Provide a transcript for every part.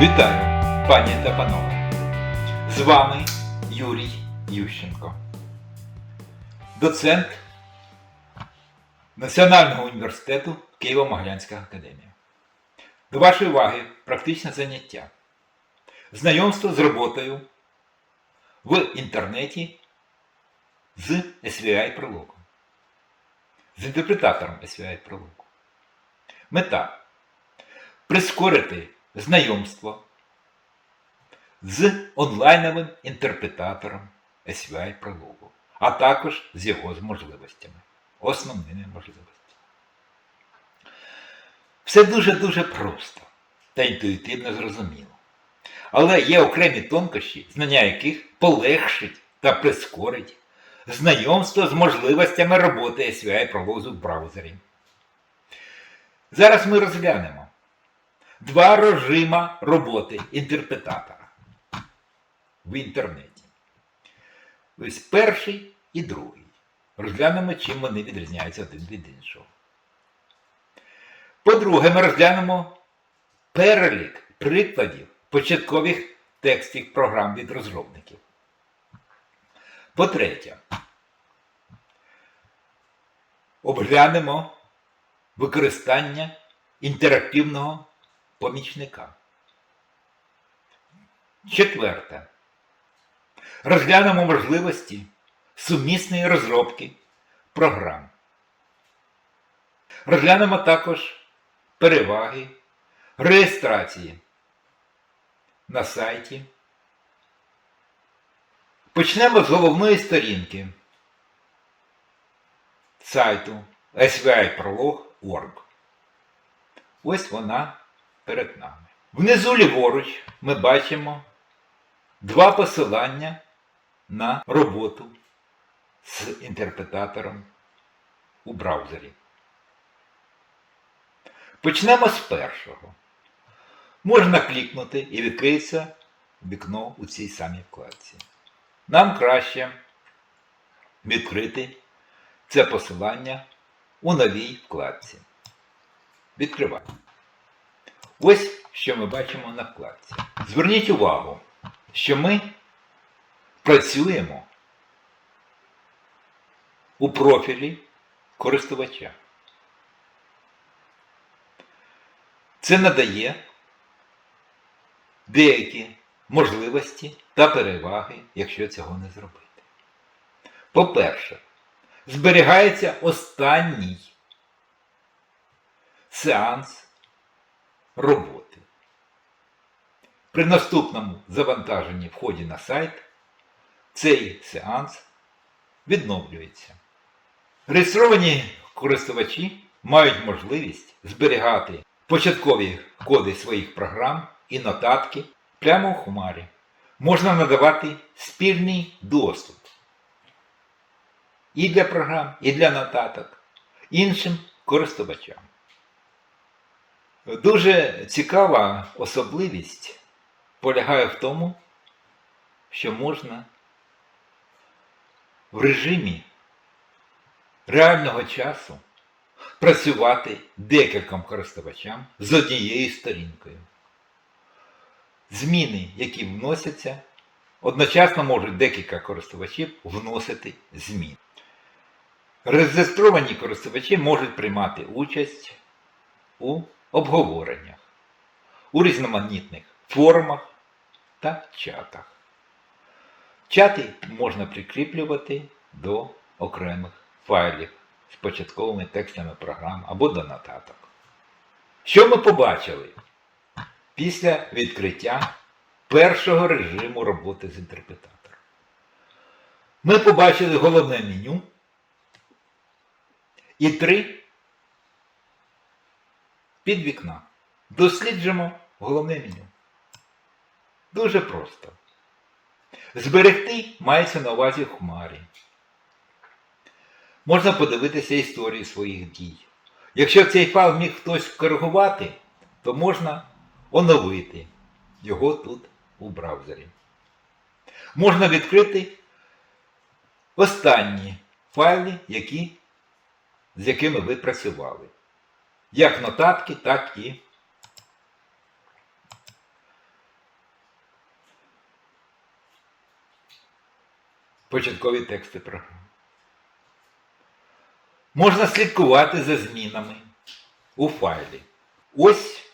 Вітаю, пані та панове! З вами Юрій Ющенко, доцент Національного університету Києво-Могилянська академія. До вашої уваги практичне заняття. Знайомство з роботою в інтернеті з SVI прологом. З інтерпретатором SVI прологу. Мета прискорити знайомство з онлайновим інтерпретатором SVI прологу, а також з його можливостями, основними можливостями. Все дуже-дуже просто та інтуїтивно зрозуміло. Але є окремі тонкощі, знання яких полегшить та прискорить знайомство з можливостями роботи SVI прологу в браузері. Зараз ми розглянемо два режима роботи інтерпретатора в інтернеті. Ось перший і другий. Розглянемо, чим вони відрізняються один від іншого. По-друге, ми розглянемо перелік прикладів початкових текстів програм від розробників. По-третє, обглянемо використання інтерактивного помічника. Четверте. Розглянемо можливості сумісної розробки програм. Розглянемо також переваги реєстрації на сайті. Почнемо з головної сторінки сайту sviprolog.org. Ось вона перед нами. Внизу ліворуч ми бачимо два посилання на роботу з інтерпретатором у браузері. Почнемо з першого. Можна клікнути і відкриється вікно у цій самій вкладці. Нам краще відкрити це посилання у новій вкладці. Відкриваємо. Ось що ми бачимо на вкладці. Зверніть увагу, що ми працюємо у профілі користувача. Це надає деякі можливості та переваги, якщо цього не зробити. По-перше, зберігається останній сеанс роботи. При наступному завантаженні вході на сайт цей сеанс відновлюється. Реєстровані користувачі мають можливість зберігати початкові коди своїх програм і нотатки прямо в хмарі. Можна надавати спільний доступ і для програм, і для нотаток іншим користувачам. Дуже цікава особливість полягає в тому, що можна в режимі реального часу працювати декільком користувачам з однією сторінкою. Зміни, які вносяться, одночасно можуть декілька користувачів вносити зміни. Реєстровані користувачі можуть приймати участь у обговореннях, у різноманітних форумах та чатах. Чати можна прикріплювати до окремих файлів з початковими текстами програм або до нотаток. Що ми побачили після відкриття першого режиму роботи з інтерпретатором? Ми побачили головне меню і три під вікна. Досліджимо головне меню. Дуже просто. Зберегти мається на увазі хмарі. Можна подивитися історії своїх дій. Якщо цей файл міг хтось коригувати, то можна оновити його тут у браузері. Можна відкрити останні файли, які, з якими ви працювали як нотатки, так і початкові тексти програми. Можна слідкувати за змінами у файлі. Ось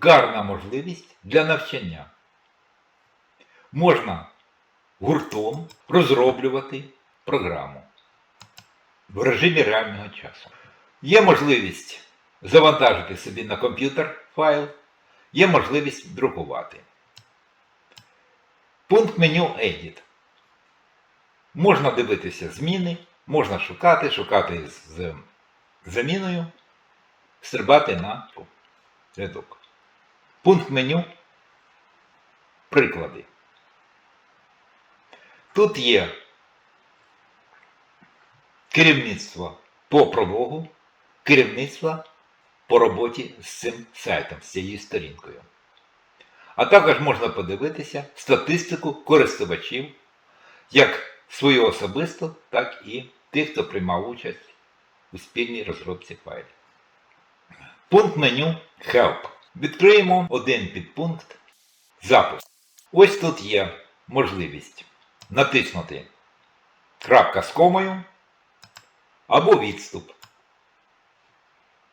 гарна можливість для навчання. Можна гуртом розроблювати програму в режимі реального часу. Є можливість завантажити собі на комп'ютер файл, є можливість друкувати. Пункт меню Edit. Можна дивитися зміни, можна шукати, шукати з заміною, стрибати на рядок. Пункт меню Приклади. Тут є керівництво по прологу, керівництво по роботі з цим сайтом, з цією сторінкою. А також можна подивитися статистику користувачів, як свою особисту, так і тих, хто приймав участь у спільній розробці файлів. Пункт меню Help. Відкриємо один підпункт Запуск. Ось тут є можливість натиснути крапка з комою або відступ.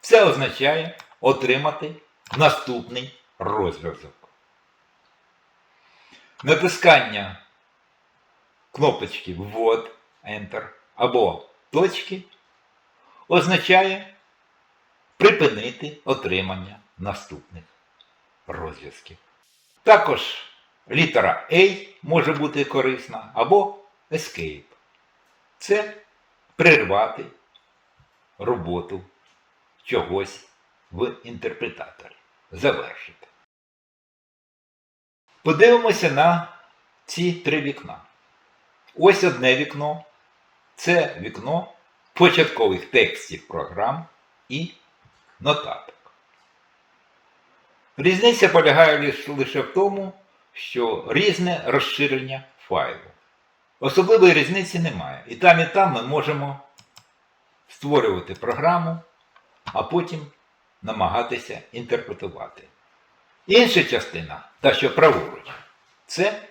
Це означає отримати наступний розв'язок. Натискання кнопочки Ввод Enter або точки означає припинити отримання наступних розв'язків. Також літера A може бути корисна або Escape. Це прервати роботу чогось в інтерпретаторі. Завершити. Подивимося на ці три вікна. Ось одне вікно. Це вікно початкових текстів програм і нотаток. Різниця полягає лише в тому, що різне розширення файлу. Особливої різниці немає. І там, і там ми можемо створювати програму, а потім намагатися інтерпретувати. Інша частина, та що праворуч, це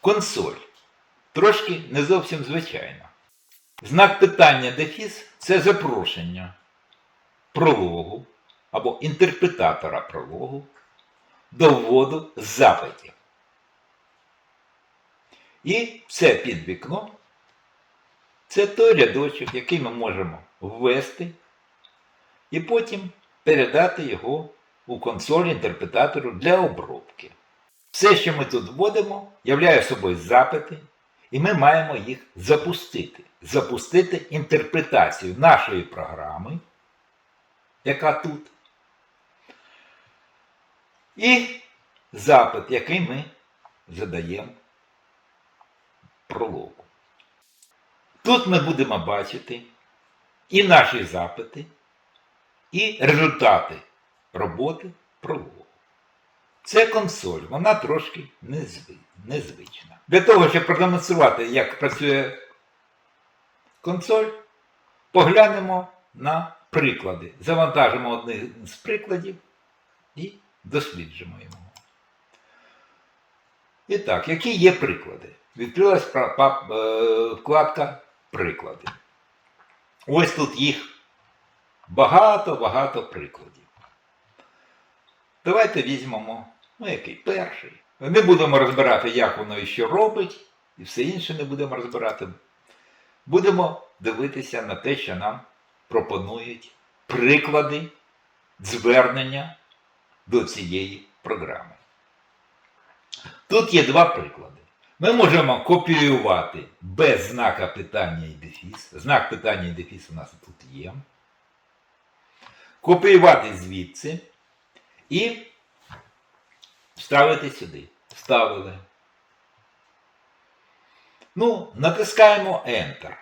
консоль. Трошки не зовсім звичайна. Знак питання дефіс це запрошення прологу або інтерпретатора прологу до вводу запитів. І це під вікно це той рядочок, який ми можемо ввести і потім передати його у консоль інтерпретатору для обробки. Все, що ми тут вводимо, являє собою запити, і ми маємо їх запустити. Запустити інтерпретацію нашої програми, яка тут, і запит, який ми задаємо прологу. Тут ми будемо бачити і наші запити, і результати роботи прологу. Це консоль, вона трошки незвична. Для того, щоб продемонструвати, як працює консоль, поглянемо на приклади. Завантажимо один з прикладів і досліджимо його. І так, які є приклади? Відкрилась е, вкладка Приклади. Ось тут їх багато-багато прикладів. Давайте візьмемо, ну який перший. Не будемо розбирати, як воно і що робить, і все інше не будемо розбирати. Будемо дивитися на те, що нам пропонують приклади звернення до цієї програми. Тут є два приклади. Ми можемо копіювати без знака питання і дефіс. Знак питання і дефіс у нас тут є. Копіювати звідси і вставити сюди. Вставили. Ну, натискаємо Enter.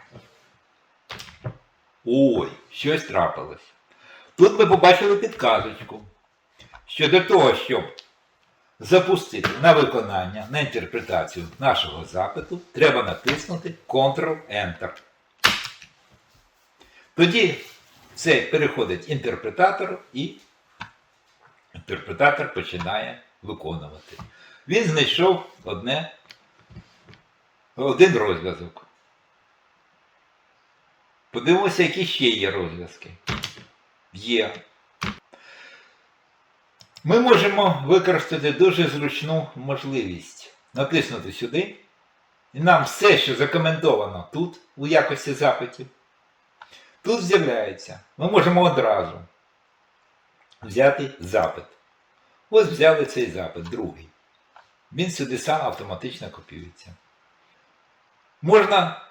Ой, щось трапилось. Тут ми побачили підказочку, що для того, щоб запустити на виконання, на інтерпретацію нашого запиту, треба натиснути Ctrl-Enter. Тоді це переходить інтерпретатор і інтерпретатор починає виконувати. Він знайшов одне один розв'язок. Подивимося, які ще є розв'язки. Є. Ми можемо використати дуже зручну можливість натиснути сюди, і нам все, що закоментовано тут, у якості запитів, тут з'являється. Ми можемо одразу взяти запит. Ось взяли цей запит, другий. Він сюди сам автоматично копіюється. Можна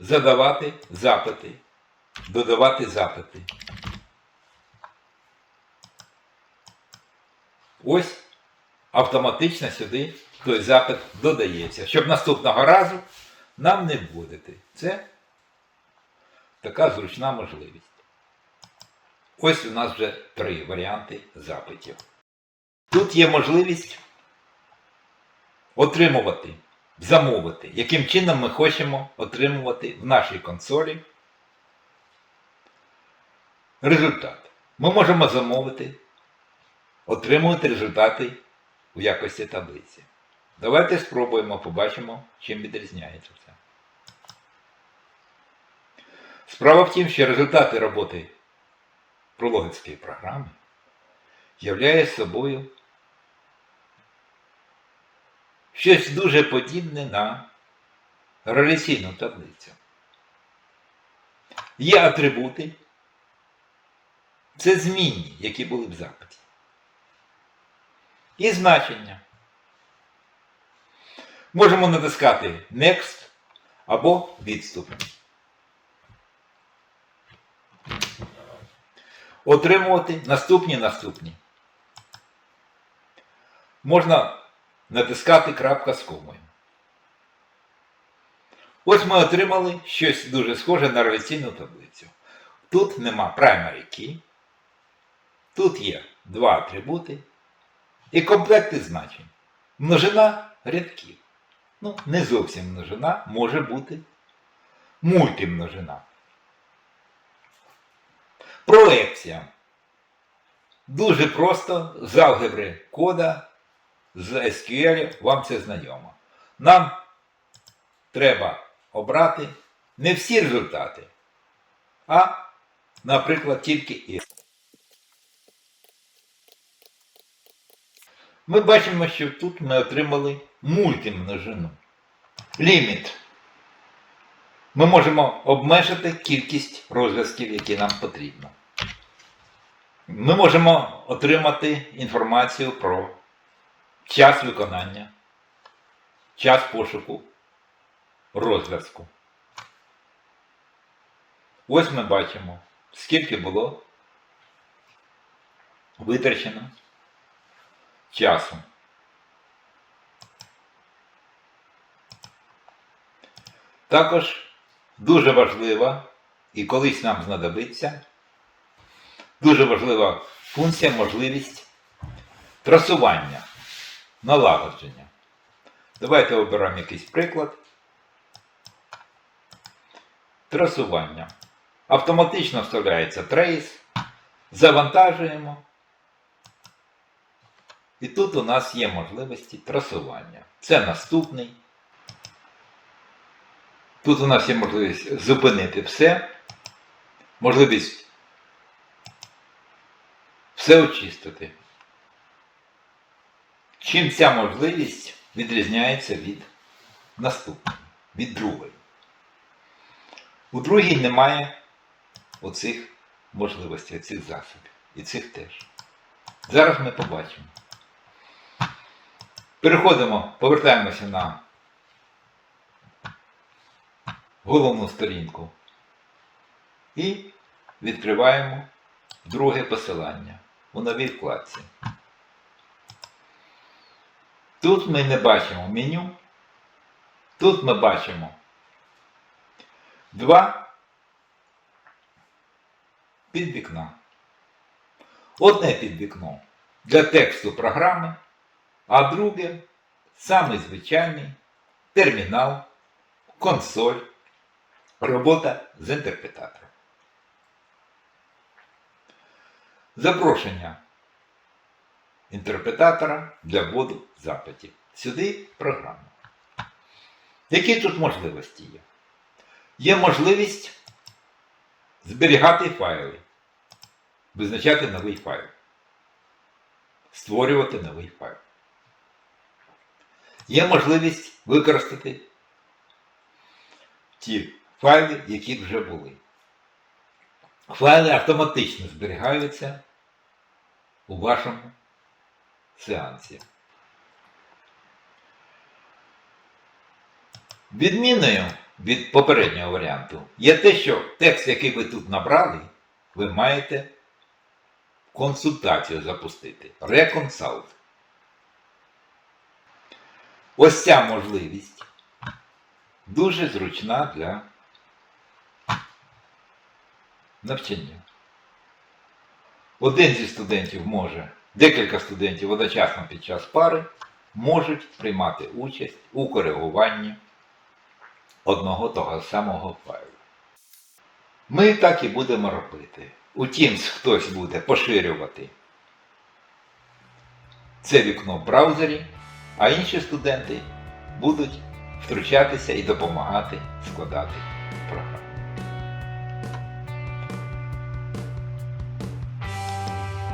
задавати запити, додавати запити. Ось автоматично сюди той запит додається, щоб наступного разу нам не вводити. Це така зручна можливість. Ось у нас вже три варіанти запитів. Тут є можливість отримувати, замовити, яким чином ми хочемо отримувати в нашій консолі результат. Ми можемо замовити, отримувати результати у якості таблиці. Давайте спробуємо, побачимо, чим відрізняється це. Справа в тім, що результати роботи прологівської програми являє собою щось дуже подібне на реляційну таблицю. Є атрибути, це змінні, які були в запиті. І значення. Можемо натискати Next або відступ. Отримувати наступні наступні. Можна натискати крапка з комою. Ось ми отримали щось дуже схоже на реляційну таблицю. Тут нема primary key. Тут є два атрибути і комплекти значень. Множина рядків. Ну, не зовсім множина, може бути мультимножина. Проекція. Дуже просто з алгебри кода, з SQL вам це знайомо. Нам треба обрати не всі результати, а, наприклад, тільки і. Ми бачимо, що тут ми отримали мультимножину. Ліміт. Ми можемо обмежити кількість розв'язків, які нам потрібно. Ми можемо отримати інформацію про час виконання, час пошуку розв'язку. Ось ми бачимо, скільки було витрачено часу. Також дуже важлива і колись нам знадобиться дуже важлива функція, можливість трасування, налагодження. Давайте оберемо якийсь приклад. Трасування. Автоматично вставляється трейс, завантажуємо. І тут у нас є можливості трасування. Це наступний. Тут у нас є можливість зупинити все, можливість все очистити. Чим ця можливість відрізняється від наступної, від другої. У другій немає оцих можливостей, цих засобів. І цих теж. Зараз ми побачимо. Переходимо, повертаємося на головну сторінку і відкриваємо друге посилання у новій вкладці. Тут ми не бачимо меню. Тут ми бачимо два підвікна. Одне підвікно для тексту програми, а друге самий звичайний термінал, консоль, робота з інтерпретатором. Запрошення інтерпретатора для вводу запитів. Сюди програму. Які тут можливості є? Є можливість зберігати файли, визначати новий файл, створювати новий файл. Є можливість використати ті файли, які вже були. Файли автоматично зберігаються у вашому сеансі. Відміною від попереднього варіанту є те, що текст, який ви тут набрали, ви маєте консультацію запустити. Реконсалт. Ось ця можливість дуже зручна для навчання. Один зі студентів може, декілька студентів одночасно під час пари можуть приймати участь у коригуванні одного того самого файлу. Ми так і будемо робити. Утім, хтось буде поширювати це вікно в браузері, а інші студенти будуть втручатися і допомагати складати програму.